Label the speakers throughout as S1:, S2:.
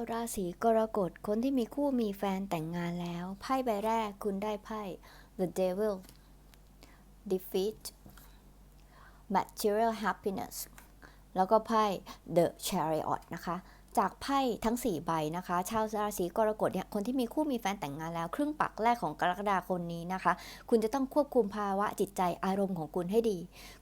S1: าราศีกรกฎคนที่มีคู่มีแฟนแต่งงานแล้ว ไพ่ใบแรกคุณได้ไพ่ The Devil Defeat Material Happiness แล้วก็ไพ่ The Chariot นะคะ จากไพ่ทั้ง 4 ใบนะคะ ชาวราศีกรกฎเนี่ย คนที่มีคู่มีแฟนแต่งงานแล้ว ครึ่งปักแรกของกรกฎาคมนี้นะคะ คุณจะต้องควบคุมภาวะจิตใจอารมณ์ของคุณให้ดี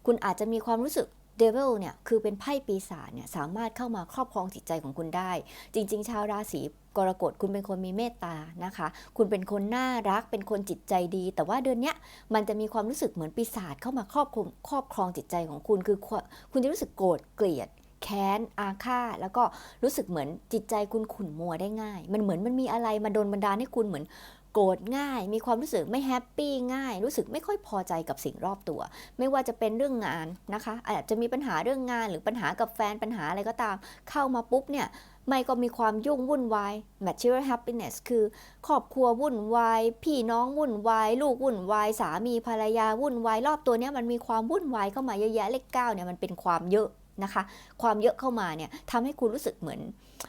S1: คุณอาจจะมีความรู้สึก Devil เนี่ยคือเป็นไพ่ปีศาจเนี่ยสามารถเข้ามาครอบครองจิตใจของคุณได้ จริง ๆ ชาวราศีกรกฎคุณเป็นคนมีเมตตานะคะ คุณเป็นคนน่ารัก เป็นคนจิตใจดี แต่ว่าเดือนเนี้ยมันจะมีความรู้สึกเหมือนปีศาจเข้ามาครอบคลุมครอบครองจิตใจของคุณ คือค,คุณจะรู้สึกโกรธเกลียดแค้นอาฆาตแล้วก็รู้สึกเหมือนจิตใจคุณขุ่นมัวได้ง่าย มันเหมือนมันมีอะไรมาโดนบันดาลให้คุณเหมือน โกรธง่าย มีความรู้สึกไม่แฮปปี้ง่าย รู้สึกไม่ค่อยพอใจกับสิ่งรอบตัว ไม่ว่าจะเป็นเรื่องงานนะคะ อาจจะมีปัญหาเรื่องงานหรือปัญหากับแฟนปัญหาอะไรก็ตาม เข้ามาปุ๊บเนี่ยไม่ก็มีความยุ่งวุ่นวาย material happiness คือครอบครัววุ่นวาย พี่น้องวุ่นวาย ลูกวุ่นวาย สามีภรรยาวุ่นวาย รอบตัวเนี้ยมันมีความวุ่นวายเข้ามาเยอะแยะเลขเก้าเนี่ยมันเป็นความเยอะ นะคะ ความเยอะเข้ามาเนี่ยทำให้คุณรู้สึกเหมือน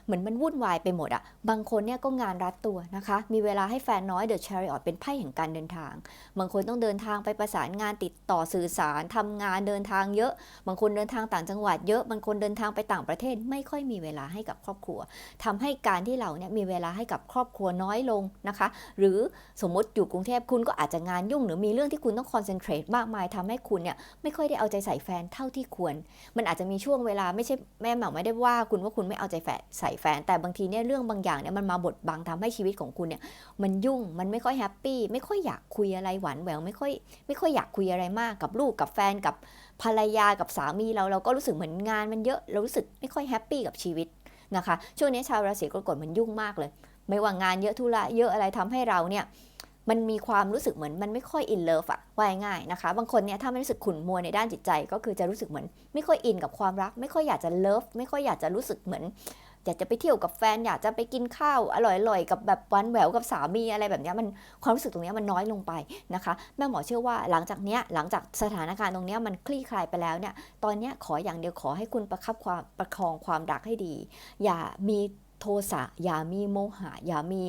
S1: เหมือนมันวุ่นวายไปหมดอะบางคนเนี่ยก็งานรัดตัวนะคะ มีเวลาให้แฟนน้อย The Chariot เป็นไพ่แห่งการเดินทาง บางคนต้องเดินทางไปประสานงานติดต่อสื่อสารทำงานเดินทางเยอะ บางคนเดินทางต่างจังหวัดเยอะ บางคนเดินทางไปต่างประเทศไม่ค่อยมีเวลาให้กับครอบครัวทำให้การที่เราเนี่ยมีเวลาให้กับครอบครัวน้อยลงนะคะ หรือสมมติอยู่กรุงเทพคุณก็อาจจะงานยุ่ง หรือมีเรื่องที่คุณต้องคอนเซนเทรตมากมายทำให้คุณเนี่ยไม่ค่อยได้เอาใจใส่แฟนเท่าที่ควร มันอาจจะมีช่วงเวลาไม่ใช่แม่หมาไม่ได้ว่าคุณว่าคุณไม่เอาใจแฟนใส่แฟน แต่บางทีเนี่ยเรื่องบางอย่างเนี่ยมันมาบดบังทำให้ชีวิตของคุณเนี่ยมันยุ่งมันไม่ค่อยแฮปปี้ไม่ค่อยอยากคุยอะไรหวานแหววไม่ค่อยไม่ค่อยอยากคุยอะไรมากกับลูกกับแฟนกับภรรยากับสามีเราเราก็รู้สึกเหมือนงานมันเยอะเรารู้สึกไม่ค่อยแฮปปี้กับชีวิตนะคะช่วงนี้ชาวราศีกรกฎมันยุ่งมากเลย ไม่ว่างานเยอะธุระเยอะอะไรทำให้เราเนี่ย มันมีความรู้สึกเหมือนมันไม่ค่อยอินเลิฟอะว่าง่ายนะคะ บางคนเนี่ยถ้าไม่รู้สึกขุ่นมัวในด้านจิตใจ ก็คือจะรู้สึกเหมือน ไม่ค่อยอินกับความรัก ไม่ค่อยอยากจะเลิฟไม่ค่อยอยากจะรู้สึกเหมือนอยากจะไปเที่ยวกับแฟนอยากจะไปกินข้าวอร่อยๆ กับแบบวันแหววกับสามีอะไรแบบนี้มันความรู้สึกตรงเนี้ยมันน้อยลงไปนะคะแม่หมอเชื่อว่าหลังจากเนี้ยหลังจากสถานการณ์ตรงเนี้ยมันคลี่คลายไปแล้วเนี่ยตอนเนี้ยขออย่างเดียวขอให้คุณประคับความประคองความรักให้ดี อย่ามี โทสะอย่ามีโมหะอย่ามี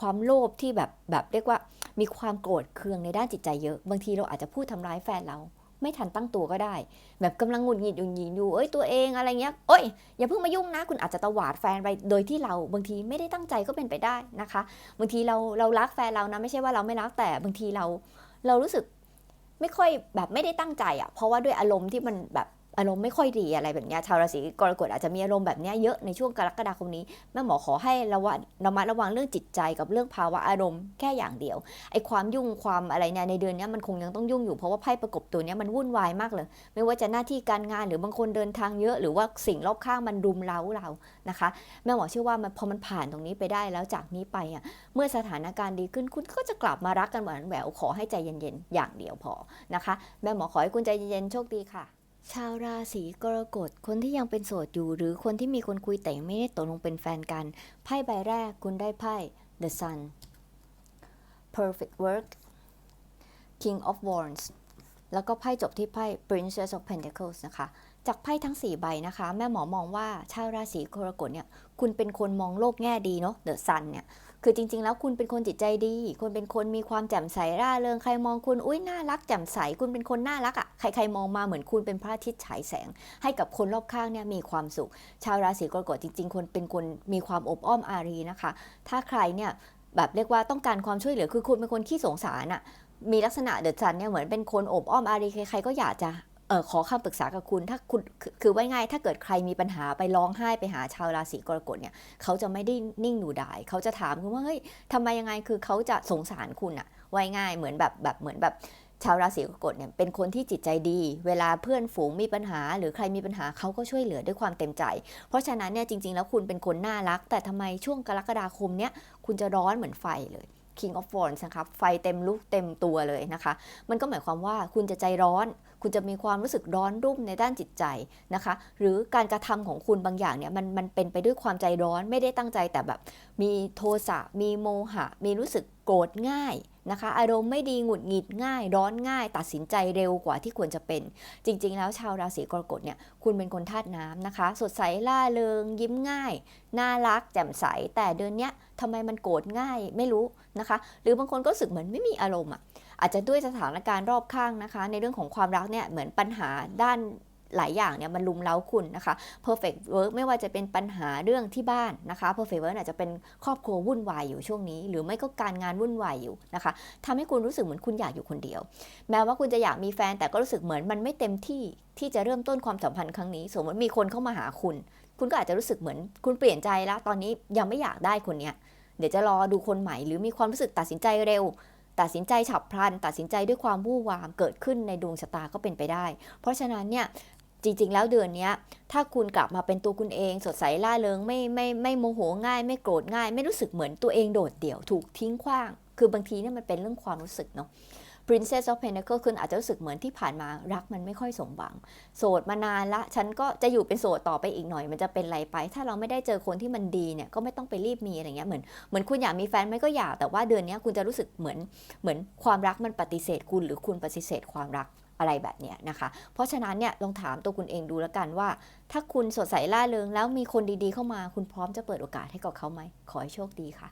S1: ความโลภที่แบบแบบเรียกว่ามีความโกรธเคืองในด้านจิตใจเยอะ บางทีเราอาจจะพูดทำร้ายแฟนเรา ไม่ทันตั้งตัวก็ได้ แบบกำลังหงุดหงิดอยู่หงิดอยู่เอ้ยตัวเองอะไรเงี้ยเอ้ยอย่าเพิ่งมายุ่งนะคุณอาจจะตวาดแฟนไปโดยที่เราบางทีไม่ได้ตั้งใจก็เป็นไปได้นะคะ บางทีเราเรารักแฟนเรานะไม่ใช่ว่าเราไม่รักแต่บางทีเราเรารู้สึกไม่ค่อยแบบไม่ได้ตั้งใจอะ่ะเพราะว่าด้วยอารมณ์ที่มันแบบ อารมณ์ไม่ค่อยดีอะไรแบบนี้ชาวราศีกรกฎอาจจะมีอารมณ์แบบนี้เยอะในช่วงกรกฎาคมนี้แม่หมอขอให้ระวังระมัดระวังเรื่องจิตใจกับเรื่องภาวะอารมณ์แค่อย่างเดียวไอ้ความยุ่งความอะไรเนี่ยในเดือนนี้มันคงยังต้องยุ่งอยู่เพราะว่าไพ่ประกบตัวนี้มันวุ่นวายมากเลย ไม่ว่าจะหน้าที่การงานหรือบางคนเดินทางเยอะ หรือว่าสิ่งรอบข้างมันรุมเร้าเรานะคะแม่หมอเชื่อว่ามันพอมันผ่านตรงนี้ไปได้แล้วจากนี้ไปอะเมื่อสถานการณ์ดีขึ้นคุณก็จะกลับมารักกันหมือนแหววขอให้ใจเย็นๆอย่างเดียวพอนะคะ แม่หมอขอให้คุณใจเย็นๆโชคดีค่ะ ชาวราศีกรกฎ คนที่ยังเป็นโสดอยู่ หรือคนที่มีคนคุยแต่ยังไม่ได้ตกลงเป็นแฟนกัน ไพ่ใบแรกคุณได้ไพ่ The Sun Perfect Work King of Wands แล้วก็ไพ่จบที่ไพ่ Princess of Pentacles นะคะ จากไพ่ทั้ง 4 ใบนะคะ แม่หมอมองว่าชาวราศีกรกฎเนี่ย คุณเป็นคนมองโลกแง่ดีเนาะ The Sun เนี่ย คือจริง ๆ แล้วคุณเป็นคนจิตใจดี คุณเป็นคนมีความแจ่มใสร่าเริง ใครมองคุณ อุ้ยน่ารักแจ่มใส คุณเป็นคนน่ารักอะ่ะ ใครๆมองมาเหมือนคุณเป็นพระอาทิตย์ฉายแสง ให้กับคนรอบข้างเนี่ยมีความสุข ชาวราศีกรกฎจริง ๆ คนเป็นคนมีความอบอ้อมอารีนะคะ ถ้าใครเนี่ยแบบเรียกว่าต้องการความช่วยเหลือคือคุณเป็นคนขี้สงสารอะ่ะ มีลักษณะเดอดจันเนี่ยเหมือนเป็นคนโอบอ้อมอารีใครๆก็อยากจะเออขอคำปรึกษากับคุณถ้าคุณคือคือไว้ง่ายถ้าเกิดใครมีปัญหาไปร้องไห้ไปหาชาวราศีกรกฎเนี่ยเขาจะไม่ได้นิ่งดูดายเขาจะถามคุณว่าเฮ้ยทำไมยังไงคือเขาจะสงสารคุณอะไว้ง่ายเหมือนแบบแบบเหมือนแบบชาวราศีกรกฎเนี่ยเป็นคนที่จิตใจดี เวลาเพื่อนฝูงมีปัญหา หรือใครมีปัญหาเขาก็ช่วยเหลือด้วยความเต็มใจ เพราะฉะนั้นเนี่ยจริง ๆ แล้วคุณเป็นคนน่ารัก แต่ทำไมช่วงกรกฎาคมเนี่ยคุณจะร้อนเหมือนไฟเลย King of Wands นะครับไฟเต็มลุกเต็มตัวเลยนะคะ มันก็หมายความว่าคุณจะใจร้อน คุณจะมีความรู้สึกร้อนรุ่มในด้านจิตใจนะคะ หรือการกระทำของคุณบางอย่างเนี่ยมันมันเป็นไปด้วยความใจร้อนไม่ได้ตั้งใจแต่แบบ มีโทสะมีโมหะ มีรู้สึกโกรธง่าย นะคะ อารมณ์ไม่ดีหงุดหงิดง่าย ร้อนง่าย ตัดสินใจเร็วกว่าที่ควรจะเป็น จริง ๆ แล้วชาวราศีกรกฎเนี่ยคุณเป็นคนธาตุน้ำนะคะ สดใสล่าเริง ยิ้มง่าย น่ารัก แจ่มใส แต่เดือนเนี้ยทำไมมันโกรธง่ายไม่รู้นะคะ หรือบางคนก็รู้สึกเหมือนไม่มีอารมณ์อะอาจจะด้วยสถานการณ์รอบข้างนะคะ ในเรื่องของความรักเนี่ยเหมือนปัญหาด้าน หลายอย่างเนี่ยมันลุมเล้าคุณนะคะ perfect work ไม่ว่าจะเป็นปัญหาเรื่องที่บ้านนะคะ perfect work อาจจะเป็นครอบครัววุ่นวายอยู่ช่วงนี้ หรือไม่ก็การงานวุ่นวายอยู่นะคะทำให้คุณรู้สึกเหมือนคุณอยากอยู่คนเดียว แม้ว่าคุณจะอยากมีแฟนแต่ก็รู้สึกเหมือนมันไม่เต็มที่ที่จะเริ่มต้นความสัมพันธ์ครั้งนี้ สมมติมีคนเข้ามาหาคุณ คุณก็อาจจะรู้สึกเหมือนคุณเปลี่ยนใจแล้วตอนนี้ยังไม่อยากได้คนเนี้ยเดี๋ยวจะรอดูคนใหม่ หรือมีความรู้สึกตัดสินใจเร็วตัดสินใจฉับพลัน ตัดสินใจด้วยความวู่วามเกิดขึ้นในดวงชะตาก็เป็นไปได้ เพราะฉะนั้นเนี่ย จริง ๆ แล้วเดือนนี้ถ้าคุณกลับมาเป็นตัวคุณเอง สดใสล่าเริงไม่ไม่ไม่โมโหง่าย ไม่โกรธง่าย ไม่รู้สึกเหมือนตัวเองโดดเดี่ยวถูกทิ้งขว้าง คือบางทีเนี่ยมันเป็นเรื่องความรู้สึกเนาะ Princess of Pentacle คุณอาจจะรู้สึกเหมือนที่ผ่านมารักมันไม่ค่อยสมหวัง โสดมานานละ ฉันก็จะอยู่เป็นโสดต่อไปอีกหน่อย มันจะเป็นไรไป ถ้าเราไม่ได้เจอคนที่มันดีเนี่ยก็ไม่ต้องไปรีบมีอะไรเงี้ยเหมือนเหมือนคุณอยากมีแฟนไหมก็อยากแต่ว่าเดือนนี้คุณจะรู้สึกเหมือนเหมือนความรักมันปฏิเสธคุณหรือคุณปฏิเสธความรัก อะไรแบบเนี้ยนะคะ เพราะฉะนั้นเนี่ยลองถามตัวคุณเองดูแล้วกันว่า ถ้าคุณสดใสล่าเริงแล้วมีคนดีๆเข้ามา คุณพร้อมจะเปิดโอกาสให้กับเขาไหมขอให้โชคดีค่ะ